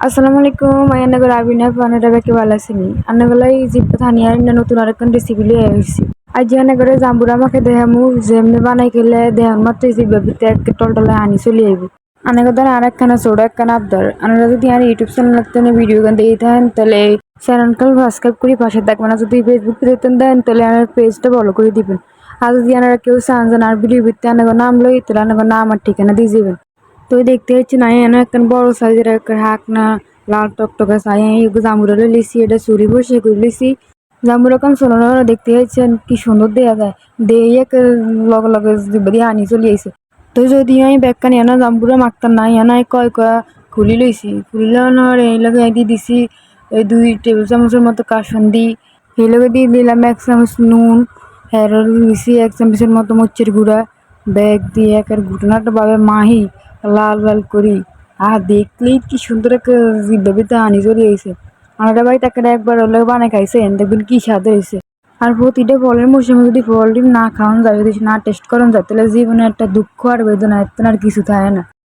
আসসালামু আলাইকুম আয়ানগর আবিনা পানাটা বেকে ভালো আছেনি আন্নাগুলাই জিপ্পা থানিয়া ইন্না নতুন আরেকখান রেসিপি লিয়ে আইছি। আজ আনাগরে জাম্বুরা আমাকে দেহামু যেমনি বানাই খেলে দেহার মাত্র জিব্বা ভিতরে এক টলটলে আনি চলে আইব। আনাগর দ্বারা আরেকখানা সোডা একখানা আবদার। আনারা যদি আর ইউটিউব চ্যানেল লাগতে ভিডিও গান দিয়ে থাকেন, তাহলে চ্যানেলটা সাবস্ক্রাইব করে পাশে থাকবেন। আর যদি ফেসবুক দেখতেন দেন, তাহলে আমার পেজটা ফলো করে দিবেন। আর যদি আনারা কেউ চান আর ভিডিও ভিত্তি আনাগর নাম লই, তাহলে আনাগর নাম আর ঠিকানা দিয়ে যাবেন তো দেখতে পাচ্ছি না এনে একটা বড় সাইজের একটা হাক না লাল টকটকা সাই জামুরা লিসি এটা চুরি বসে লিসি জামুরা কাম সোনানো দেখতে হচ্ছেন কি সুন্দর দেয়া যায়। দিয়ে এক লগে লগে দিয়ে আনি চলে আইছে। তো যদি আমি ব্যাগখানি এনা জামুরা মাখতাম না, এনা কয় কয়া খুলি লইছি। খুলি লওয়ার এই লগে দিয়ে দিছি, এই দুই টেবিল চামচের মতো কাসন্দি এই লগে দিয়ে দিলাম এক চামচ নুন হ্যাঁ দিছি এক চামচের মতো মরিচের গুঁড়া। ব্যাগ দিয়ে একের ঘটনাটা ভাবে মাহি। লাল লাল করি। আর দেখলেই কি সুন্দর একটা জিব্বাবিতে আনি চলে হয়েছে আমাদের বাড়িতে একটা একবার ওলে বানাই খাইছে দেখবেন কি স্বাদ হয়েছে আর প্রতিটা ফলের মৌসুমে যদি ফলটি না খাওয়ানো যায়, যদি না টেস্ট করানো যায়, তাহলে জীবনে একটা দুঃখ আর বেদনা এত আর কিছু থাকে না।